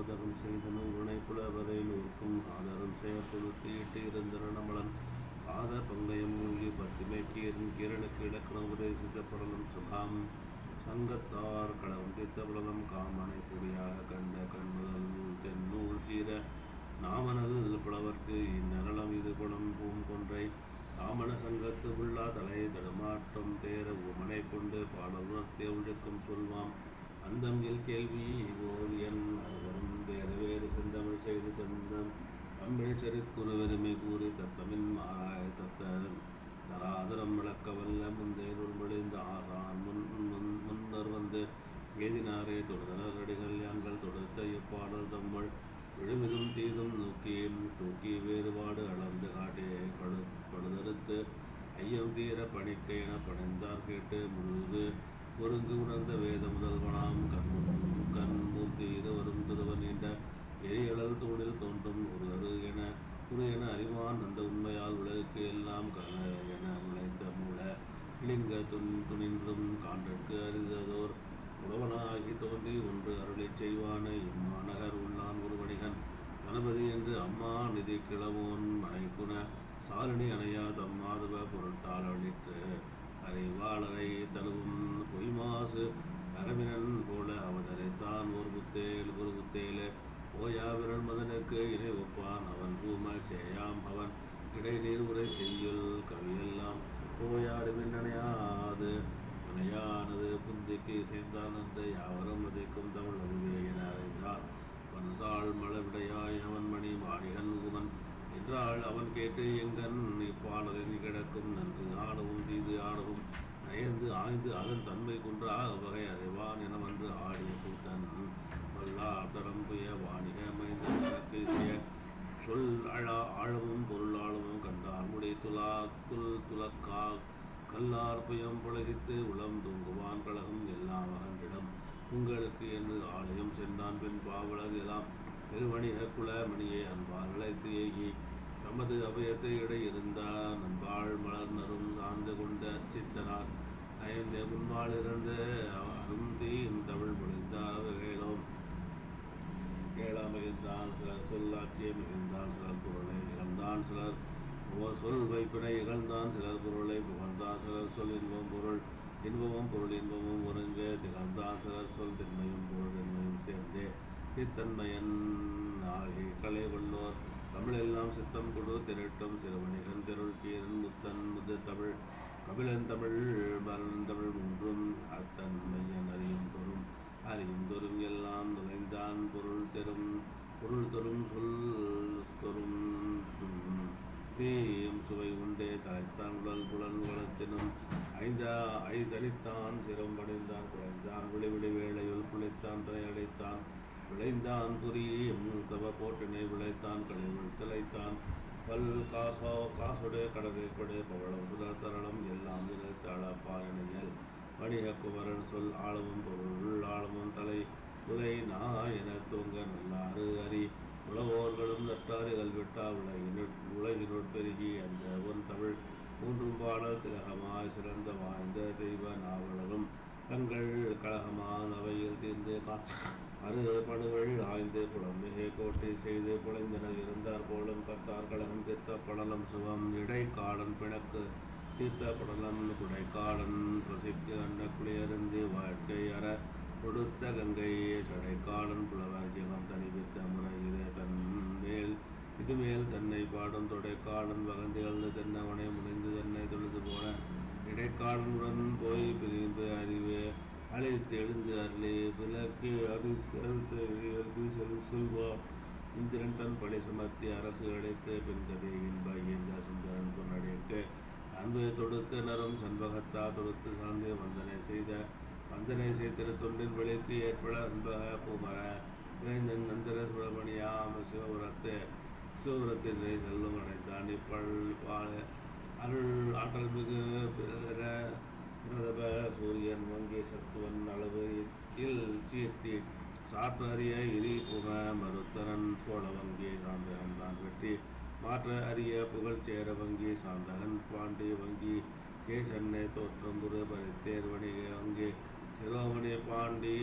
போதகம் செய்தனு உனை புலவரை நூற்கும் ஆதரம் செய்ய கொடுத்து இட்டு இருந்தன நம்மளன். பாத பங்கயம் மூழ்கி பத்துமை கீரன் கீரனுக்கு இலக்கணம் உபதேசித்த சுகாம். சங்கத்தார் களம் தீர்த்த காமனை பொடியாக கண்ட கண்முதல் தென்னூல் தீர புலவர்க்கு இந்நரளம் இது குணம் பூங்கொன்றை தாமன சங்கத்து உள்ளா தலை தடுமாற்றம் தேர உமனை கொண்டு பாட உணர்த்திய ஒழுக்கம் சொல்வாம். அந்தங்கில் கேள்வி ஓவியன் வரும் வேறு செந்தமிழ் செய்து தந்தம் தமிழ் செருக்குறு வெறுமை கூறி தத்தமின் மாறாய தத்த தராதரம் விளக்க வல்ல முந்தைய நுண்மொழிந்த ஆசான் முன் முன் முன்னர் வந்து ஏதினாரே தொடுதனர் அடிகள் யாங்கள் தொடுத்த இப்பாடல் தம்மல் விழுமிதும் தீதும் நோக்கியும் தூக்கி வேறுபாடு அளந்து காட்டிய படு படுதறுத்து ஐயம் தீர பணிக்க என பணிந்தார் கேட்டு முழுது பொருந்து உணர்ந்த வேத முதல்வனாம் கண் கண் மூர்த்தி இருவரும் திருவ நீண்ட எரியளவு தோளில் தோன்றும் ஒரு அரு என குரு என அறிவான் அந்த உண்மையால் உலகுக்கு எல்லாம் கன என முளைத்த மூல இழிங்க துன் துணின்றும் காண்டற்கு அறிந்ததோர் உழவனாகி தோன்றி ஒன்று அருளைச் செய்வான இம்மாநகர் உள்ளான் ஒரு வணிகன் கணபதி என்று அம்மா நிதி கிளவோன் மனைக்குண சாரணி அணையா தம்மாதவ ஓயா மதனுக்கு இணை ஒப்பான் அவன் பூம செய்யாம் அவன். இடைநீர் நீர்முறை செய்யுள் கவியெல்லாம் ஓயாடு மின்னணையாது அணையானது புந்திக்கு இசைந்தானந்த யாவரும் மதிக்கும் தமிழ் அறிவே என அறிந்தார். வந்தாள் மழவிடையாய் அவன் மணி மாணிகன் உமன். என்றால் அவன் கேட்டு எங்கன் இப்பாளரின் கிடக்கும் நன்று ஆடவும் தீது ஆடவும் நயந்து ஆய்ந்து அதன் தன்மை குன்றா வகை அறிவான் என வந்து ஆடிய கூத்தன் வல்லார் சொல் அழ ஆழமும் பொருளாளமும் கண்டார். முடி துலா துல் துலக்கா கல்லார்பயம் புலகித்து உளம் தூங்குவான் கழகம் எல்லாம் அகன்றிடம் உங்களுக்கு என்று ஆலயம் சென்றான் பின் பாவலர் எல்லாம் பெருவணிக குல மணியை அன்பார் அழைத்து ஏகி தமது அபயத்தை இடையிருந்தார் நண்பாள் மலர்ந்தரும் சார்ந்து கொண்டு அர்ச்சித்தனார் நயந்த முன்பால் இருந்து அரும் தமிழ் மொழி சிலர் சொல்லாட்சியை சிலர் பொருளை இழந்தான் சிலர். சொல் வைப்பினை இகழ்ந்தான் சிலர் பொருளை புகழ்ந்தான் சிலர் சொல் இன்பம் பொருள். இன்பமும் பொருள் இன்பமும் ஒருங்க திகழ்ந்தான் சிலர் சொல் திண்மையும் பொருள் திண்மையும் சேர்ந்தே. இத்தன்மையன் ஆகி கலை வல்லோர். தமிழெல்லாம் சித்தம் கொடு திரட்டும் சிறுவணிகன் தெருள் கீரன் முத்தன் முது தமிழ். கபிலன் தமிழ் மரன் தமிழ் மூன்றும் அத்தன் சுவை உண்டே. தலைத்தான் உடல் புலன் குலத்தினும் ஐந்தா ஐதளித்தான் சிரம் பணிந்தான் குறைந்தான் விழிவிழி வேளையுள் குளித்தான் தலையடைத்தான் விளைந்தான் புரியும் தவ போட்டினை விளைத்தான். கழிவுள் திளைத்தான். பல் காசோ காசுடைய கடலை கொடு பவளம் புதர் தரளம் எல்லாம் நிலைத்தாள பாயணியல் வணிக குமரன் சொல் ஆழமும் பொருள் ஆழமும் தலை. உதை நா என தூங்க நல்லாறு அறி உழவோர்களும் நட்டாறுகள் விட்டா உலகினுட் உலகினுட் பெருகி அந்த ஒன் தமிழ் மூன்றும் பாடல் திலகமாய் சிறந்த வாய்ந்த தெய்வ நாவலரும் தங்கள் கழகமான அவையில் தீர்ந்து அரு படுகள் ஆய்ந்து புலமிகை கோட்டை செய்து புலைந்தனர் இருந்தார் போலும் கத்தார் கழகம் தீர்த்த படலம் சுகம் இடைக்காடன் பிணக்கு தீர்த்த படலம் குடைக்காடன் பசிக்கு அன்ன குளியருந்து வாழ்க்கை அற கொடுத்த கங்கை. சடைக்காடன் புலவர் ஜெகம் தனிவித்த முறையிலே தன் மேல் தன்னை பாடும் தொடைக்காடன் வகந்திகழ்ந்து தென்னவனை முனைந்து தன்னை தொழுது போன இடைக்காலனுடன் போய் பிரிந்து அறிவு அழைத்து எழுந்து அருளே விளக்கு அறுத்து செல் செல்வா. இந்திரன் தன் பழி சுமத்தி அரசு அழைத்து பெண்கதை இன்ப சுந்தரன் பொன்னடைக்க அன்பு தொடுத்து நரும் சண்பகத்தா தொடுத்து சார்ந்து வந்தனை செய்த வந்தனை செய்திரு தொண்டின் விளைத்து ஏற்பட அன்பக பூமர இணைந்தன் நந்திர சுப்பிரமணியாம சிவபுரத்து சிவபுரத்திலே செல்வம் அடைந்தான் இப்பள் பால அருள் ஆற்றல் மிகு பிற பிரதப சூரியன் வங்கி சத்துவன் அளவு இல் சீர்த்தி சாற்று அறிய இரி புக மருத்தரன் சோழ வங்கி சாந்தகன் தான் வெற்றி மாற்ற அறிய புகழ் சேர வங்கி சாந்தகன் பாண்டி வங்கி. கேசன்னை தோற்றம் குரு பரித்தேர் வணிக வங்கி. சிரோமணி பாண்டி